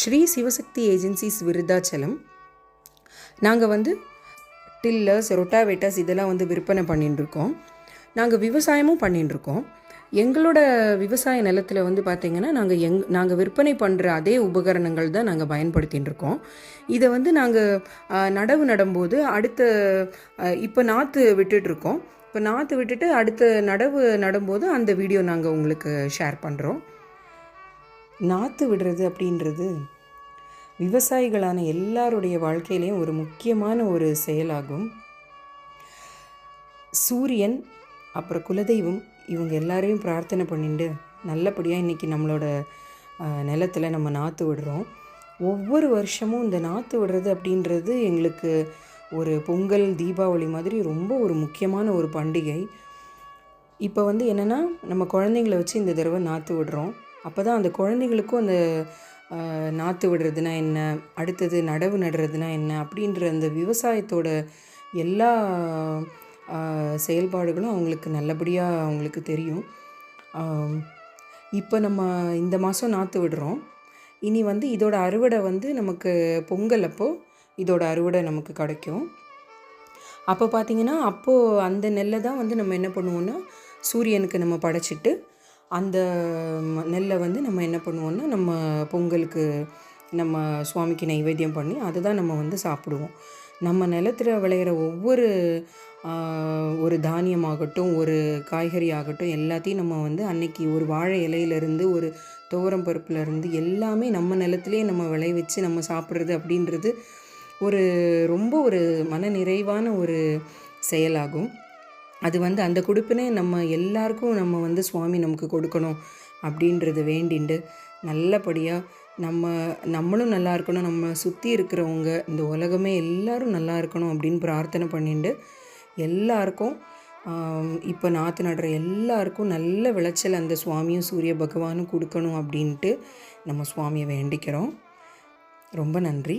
Sri Sivasakthi agencies Virudhachalam நாங்கள் வந்து tillers ரொட்டாவேட்டர்ஸ் இதெல்லாம் வந்து விற்பனை பண்ணிட்டுருக்கோம் நாங்கள் விவசாயமும் பண்ணிட்டுருக்கோம் எங்களோட விவசாய நிலத்தில் வந்து பார்த்திங்கன்னா நாங்கள் எங் நாங்கள் விற்பனை பண்ணுற அதே உபகரணங்கள் தான் நாங்கள் பயன்படுத்தின்னு இருக்கோம் இதை வந்து நாங்கள் நடவு நடும்போது அடுத்த இப்போ நாற்று விட்டுட்ருக்கோம். இப்போ நாற்று விட்டுட்டு அடுத்த நடவு நடும்போது அந்த வீடியோ நாங்கள் உங்களுக்கு ஷேர் பண்ணுறோம் நாற்று விடுறது அப்படின்றது விவசாயிகளான எல்லாருடைய வாழ்க்கையிலையும் ஒரு முக்கியமான ஒரு செயலாகும். சூரியன் அப்புறம் குலதெய்வம் இவங்க எல்லாரையும் பிரார்த்தனை பண்ணிட்டு நல்லபடியாக இன்றைக்கி நம்மளோட நிலத்தில் நிலத்துல நம்ம நாற்று விடுறோம். ஒவ்வொரு வருஷமும் இந்த நாற்று விடுறது அப்படின்றது எங்களுக்கு ஒரு பொங்கல் தீபாவளி மாதிரி ரொம்ப ஒரு முக்கியமான ஒரு பண்டிகை. இப்போ வந்து என்னென்னா நம்ம குழந்தைங்கள வச்சு இந்த தடவை நாற்று விடுறோம். அப்போ தான் அந்த குழந்தைங்களுக்கும் அந்த நாற்று விடுறதுனா என்ன? அடுத்தது நடவு நடுறதுனா என்ன? அப்படின்ற அந்த விவசாயத்தோட எல்லா செயல்பாடுகளும் அவங்களுக்கு நல்லபடியாக அவங்களுக்கு தெரியும். இப்போ நம்ம இந்த மாதம் நாற்று விடுறோம். இனி வந்து இதோட அறுவடை வந்து நமக்கு பொங்கல் அப்போது இதோட அறுவடை நமக்கு கிடைக்கும். அப்போ பார்த்திங்கன்னா அப்போது அந்த நெல்லை தான் வந்து நம்ம என்ன பண்ணுவோன்னா சூரியனுக்கு நம்ம படைச்சிட்டு அந்த நெல்லை வந்து நம்ம என்ன பண்ணுவோம்னா நம்ம பொங்கலுக்கு நம்ம சுவாமிக்கு நைவேத்தியம் பண்ணி அதை தான் நம்ம வந்து சாப்பிடுவோம். நம்ம நிலத்துல விளையிற ஒவ்வொரு ஒரு தானியமாகட்டும் ஒரு காய்கறி ஆகட்டும் எல்லாத்தையும் நம்ம வந்து அன்னைக்கு ஒரு வாழை இலையிலேருந்து ஒரு துவரம் பருப்புலேருந்து எல்லாமே நம்ம நிலத்துலேயே நம்ம விளைவிச்சு நம்ம சாப்பிட்றது அப்படின்றது ஒரு ரொம்ப ஒரு மன நிறைவான ஒரு செயலாகும். அது வந்து அந்த கொடுப்பினே நம்ம எல்லாருக்கும் நம்ம வந்து சுவாமி நமக்கு கொடுக்கணும் அப்படின்றது வேண்டிண்டு நல்லபடியாக நம்ம நம்மளும் நல்லா இருக்கணும் நம்ம சுற்றி இருக்கிறவங்க இந்த உலகமே எல்லாரும் நல்லா இருக்கணும் அப்படின்னு பிரார்த்தனை பண்ணிட்டு எல்லாருக்கும் இப்போ நாற்று நடுற எல்லாருக்கும் நல்ல விளைச்சல் அந்த சுவாமியும் சூரிய பகவானும் கொடுக்கணும் அப்படின்ட்டு நம்ம சுவாமியை வேண்டிக்கிறோம். ரொம்ப நன்றி.